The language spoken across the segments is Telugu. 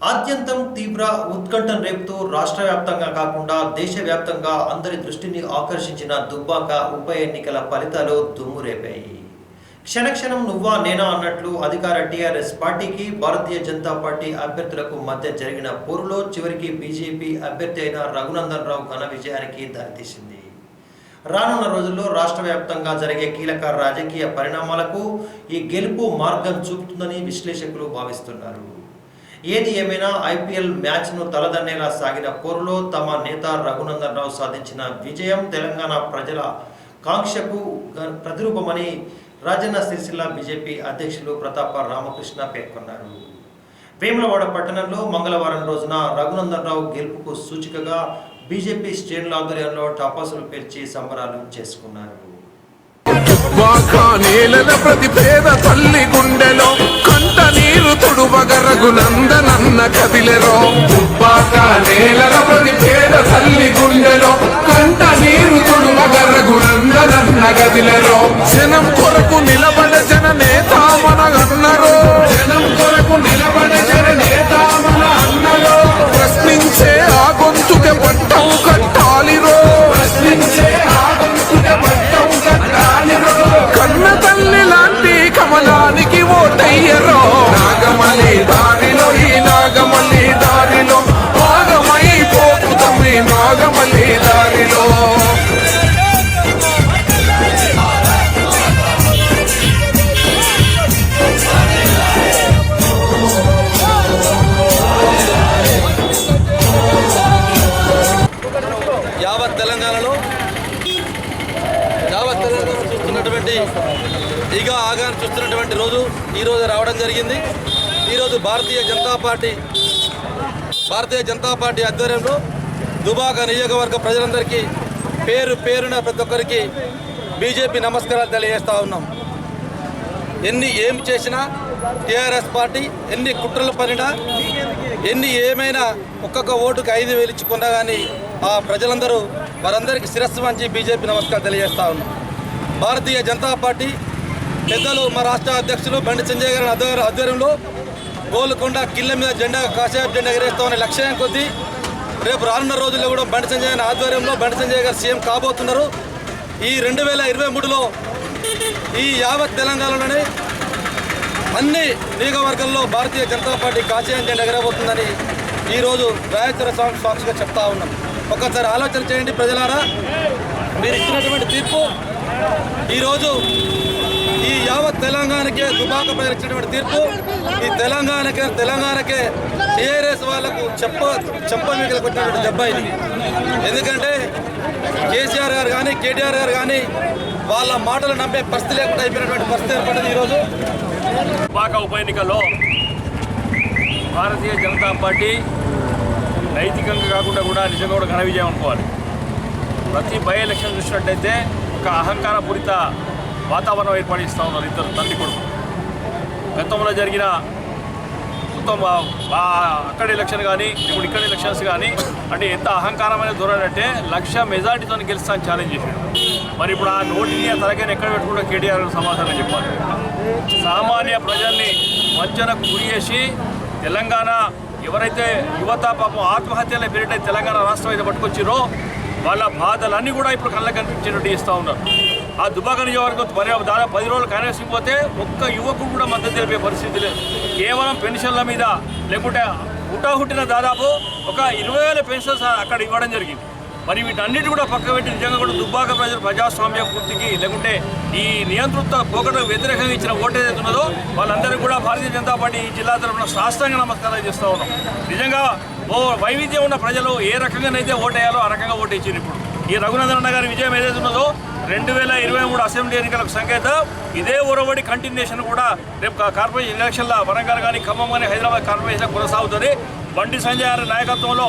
ఆద్యంతం తీవ్ర ఉత్కంఠం రేపుతూ రాష్ట్ర వ్యాప్తంగా కాకుండా దేశవ్యాప్తంగా అందరి దృష్టిని ఆకర్షించిన దుబ్బాక ఉప ఎన్నికల ఫలితాలు దుమ్ము రేపాయి. క్షణక్షణం నువ్వా నేనా అన్నట్లు అధికార టీఆర్ఎస్ పార్టీకి భారతీయ జనతా పార్టీ అభ్యర్థులకు మధ్య జరిగిన పోరులో చివరికి బీజేపీ అభ్యర్థి అయిన రఘునందన్ రావు ఘన విజయానికి దారితీసింది. రానున్న రోజుల్లో రాష్ట్ర వ్యాప్తంగా జరిగే కీలక రాజకీయ పరిణామాలకు ఈ గెలుపు మార్గం చూపుతుందని విశ్లేషకులు భావిస్తున్నారు. ఏది ఏమైనా ఐపీఎల్ మ్యాచ్ను తలదన్నేలా సాగిన పోరులో తమ నేత రఘునందన్ రావు సాధించిన విజయం తెలంగాణ ప్రజల కాంక్షకు గ- ప్రతిరూపమని రాజన్న సిరిసిల్ల బీజేపీ అధ్యక్షులు ప్రతాప రామకృష్ణ పేర్కొన్నారు. వేములవాడ పట్టణంలో మంగళవారం రోజున రఘునందన్ రావు గెలుపుకు సూచికగా బీజేపీ శ్రేణుల ఆధ్వర్యంలో టపాసులు పేర్చి సంబరాలు చేసుకున్నారు. ప్రతి పేద తల్లి గుండెలో కంట కదిలెరో వాకా నేలల ప్రతి పేద తల్లి గుండెలో కంట నీరు తుడువగరగు నందనన్న కదిలెరో జనం కొరకు నిలబడ జన నేత మన తెలంగాణలో యావత్ తెలంగాణ చూస్తున్నటువంటి ఇక ఆగాన్ని చూస్తున్నటువంటి రోజు ఈరోజు రావడం జరిగింది. ఈరోజు భారతీయ జనతా పార్టీ భారతీయ జనతా పార్టీ ఆధ్వర్యంలో దుబాక నియోజకవర్గ ప్రజలందరికీ పేరు పేరున ప్రతి ఒక్కరికి బీజేపీ నమస్కారాలు తెలియజేస్తూ ఉన్నాం. ఎన్ని ఏం చేసినా టీఆర్ఎస్ పార్టీ ఎన్ని కుట్రలు పనినా ఎన్ని ఏమైనా ఒక్కొక్క ఓటుకు ఐదు వేలు ఇచ్చుకున్నా కానీ ఆ ప్రజలందరూ వారందరికీ శిరస్సు వంచి బీజేపీ నమస్కారం తెలియజేస్తా ఉన్నాం. భారతీయ జనతా పార్టీ పెద్దలు మా రాష్ట్ర అధ్యక్షులు బండి సంజయ్ గారి ఆధ్వర్య- ఆధ్వర్యంలో గోల్కొండ కిల్ల మీద జెండా కాషాయ జెండా ఎగరేస్తామనే లక్ష్యం కొద్దీ రేపు రానున్న రోజుల్లో కూడా బండి సంజయ్ గారి ఆధ్వర్యంలో బండి సంజయ్ గారు సీఎం కాబోతున్నారు. ఈ రెండు వేల ఇరవై మూడులో ఈ యావత్ తెలంగాణలోనే అన్ని నియోజకవర్గాల్లో భారతీయ జనతా పార్టీ కాషాయం జెండా ఎగరబోతుందని ఈరోజు రాజేశ్వర స్వామి సాక్షిగా చెప్తా ఉన్నాం. ఒకసారి ఆలోచన చేయండి ప్రజలారా. మీరు ఇచ్చినటువంటి తీర్పు ఈరోజు ఈ యావత్ తెలంగాణకే దుబాక ప్రజలు ఇచ్చినటువంటి తీర్పు ఈ తెలంగాణకే తెలంగాణకే టీఆర్ఎస్ వాళ్ళకు చెప్ప చెప్ప మీకు కొట్టినటువంటి దెబ్బ ఇది. ఎందుకంటే కేసీఆర్ గారు కానీ కేటీఆర్ గారు కానీ వాళ్ళ మాటలు నమ్మే పరిస్థితి లేకుండా అయిపోయినటువంటి పరిస్థితి ఏర్పడింది ఈరోజు. దుబాక ఉప ఎన్నికల్లో భారతీయ జనతా పార్టీ నైతికంగా కాకుండా కూడా నిజంగా కూడా ఘన విజయం అనుకోవాలి. ప్రతి బై ఎలక్షన్ చూసినట్టయితే ఒక అహంకారపూరిత వాతావరణం ఏర్పడిస్తూ ఉన్నారు ఇద్దరు తండ్రి కొడుకు గతంలో జరిగిన మొత్తం అక్కడ ఎలక్షన్ కానీ ఇప్పుడు ఇక్కడ ఎలక్షన్స్ కానీ అంటే ఎంత అహంకారమైన ధోరణి అంటే లక్ష మెజార్టీతో గెలుస్తాను ఛాలెంజ్ చేశాడు మరి ఇప్పుడు ఆ నోటిని ఆ తలకైనా ఎక్కడ పెట్టుకుంటే కేటీఆర్ సమాధానం చెప్పాలి. సామాన్య ప్రజల్ని వంచనకు గురి చేసి తెలంగాణ ఎవరైతే యువత పాపం ఆత్మహత్యల పేరిట తెలంగాణ రాష్ట్రం అయితే పట్టుకొచ్చిరో వాళ్ళ బాధలన్నీ కూడా ఇప్పుడు కళ్ళకి కనిపించేటట్టు ఇస్తూ ఉన్నారు. ఆ దుబాక నియోజకవర్గం మరి దాదాపు పది రోజులు కనీసం పోతే ఒక్క యువకుడు కూడా మద్దతు తెలిపే పరిస్థితి లేదు. కేవలం పెన్షన్ల మీద లేకుంటే హుటాహుట్టిన దాదాపు ఒక ఇరవై వేల పెన్షన్స్ అక్కడ ఇవ్వడం జరిగింది. మరి వీటన్నిటి కూడా పక్క పెట్టి నిజంగా కూడా దుబ్బాక ప్రజలు ప్రజాస్వామ్య పూర్తికి లేకుంటే ఈ నియంతృత్వ పోకట వ్యతిరేకంగా ఇచ్చిన ఓటు ఏదైతే ఉన్నదో వాళ్ళందరికీ కూడా భారతీయ జనతా పార్టీ ఈ జిల్లా తరఫున శాస్త్రంగా నమస్కారం చేస్తూ ఉన్నాం. నిజంగా ఓ వైవిధ్యం ఉన్న ప్రజలు ఏ రకంగానైతే ఓటేయాలో ఆ రకంగా ఓటు ఇచ్చారు ఇప్పుడు. ఈ రఘునందన్ అన్న గారి విజయం ఏదైతే ఉన్నదో రెండు వేల ఇరవై మూడు అసెంబ్లీ ఎన్నికలకు సంకేతం ఇదే ఉరవడి కంటిన్యూషన్ కూడా రేపు కార్పొరేషన్ ఎలక్షన్ల వరంగల్ కానీ ఖమ్మం కానీ హైదరాబాద్ కార్పొరేషన్ కొనసాగుతుంది. బండి సంజయ్ గారి నాయకత్వంలో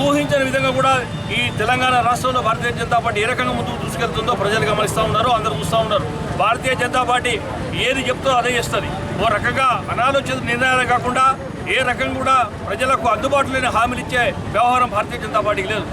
ఊహించని విధంగా కూడా ఈ తెలంగాణ రాష్ట్రంలో భారతీయ జనతా పార్టీ ఏ రకంగా ముందుకు దూసుకెళ్తుందో ప్రజలు గమనిస్తూ ఉన్నారు అందరూ చూస్తూ ఉన్నారు. భారతీయ జనతా పార్టీ ఏది చెప్తో అదే చేస్తుంది. ఓ రకంగా అనాలోచిత నిర్ణయాలు కాకుండా ఏ రకంగా కూడా ప్రజలకు అందుబాటులో లేని హామీలు ఇచ్చే వ్యవహారం భారతీయ జనతా పార్టీకి లేదు.